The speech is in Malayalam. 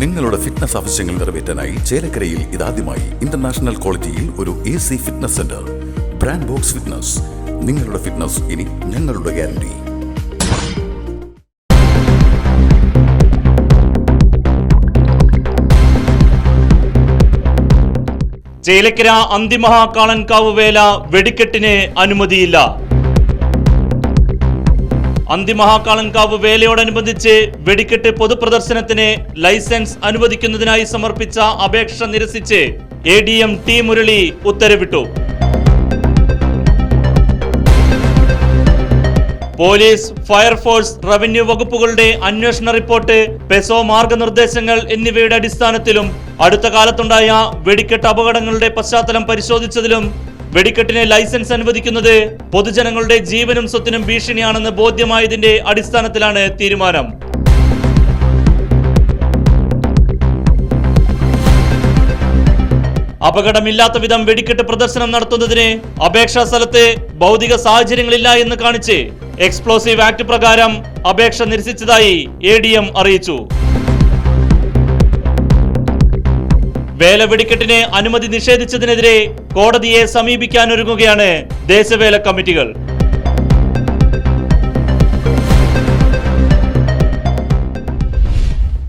നിങ്ങളുടെ ഫിറ്റ്നസ് ആവശ്യങ്ങൾ നിറവേറ്റാനായി ചേലക്കരയിൽ ഇതാദ്യമായി ഇന്റർനാഷണൽ ക്വാളിറ്റിയിൽ ഒരു A C fitness centre brand box fitness നിങ്ങളുടെ ഫിറ്റ്നസ് ഇനി ഞങ്ങളുടെ ഗ്യാരണ്ടി ചേലക്കര അന്തിമഹാ കാളൻകാവ് വേല വെടിക്കെട്ടിന് അനുമതിയില്ല. അന്തിമഹാകാളൻകാവ് വേലയോടനുബന്ധിച്ച് വെടിക്കെട്ട് പൊതുപ്രദർശനത്തിന് ലൈസൻസ് അനുവദിക്കുന്നതിനായി സമർപ്പിച്ച അപേക്ഷ നിരസിച്ച് A D M T Murali ഉത്തരവിട്ടു. പോലീസ് ഫയർഫോഴ്സ് റവന്യൂ വകുപ്പുകളുടെ അന്വേഷണ റിപ്പോർട്ട് പെസോ മാർഗനിർദ്ദേശങ്ങൾ എന്നിവയുടെ അടിസ്ഥാനത്തിലും അടുത്ത കാലത്തുണ്ടായ വെടിക്കെട്ട് അപകടങ്ങളുടെ പശ്ചാത്തലം പരിശോധിച്ചതിലും വെടിക്കെട്ടിന് ലൈസൻസ് അനുവദിക്കുന്നത് പൊതുജനങ്ങളുടെ ജീവനും സ്വത്തിനും ഭീഷണിയാണെന്ന് ബോധ്യമായതിന്റെ അടിസ്ഥാനത്തിലാണ് തീരുമാനം. അപകടമില്ലാത്ത വിധം വെടിക്കെട്ട് പ്രദർശനം നടത്തുന്നതിന് അപേക്ഷാ സ്ഥലത്ത് ഭൗതിക സാഹചര്യങ്ങളില്ല എന്ന് കാണിച്ച് എക്സ്പ്ലോസീവ് ആക്ട് പ്രകാരം അപേക്ഷ നിരസിച്ചതായി എ അറിയിച്ചു. വേല വെടിക്കെട്ടിന് അനുമതി നിഷേധിച്ചതിനെതിരെ കോടതിയെ സമീപിക്കാനൊരുങ്ങുകയാണ് ദേശവേല കമ്മിറ്റികൾ.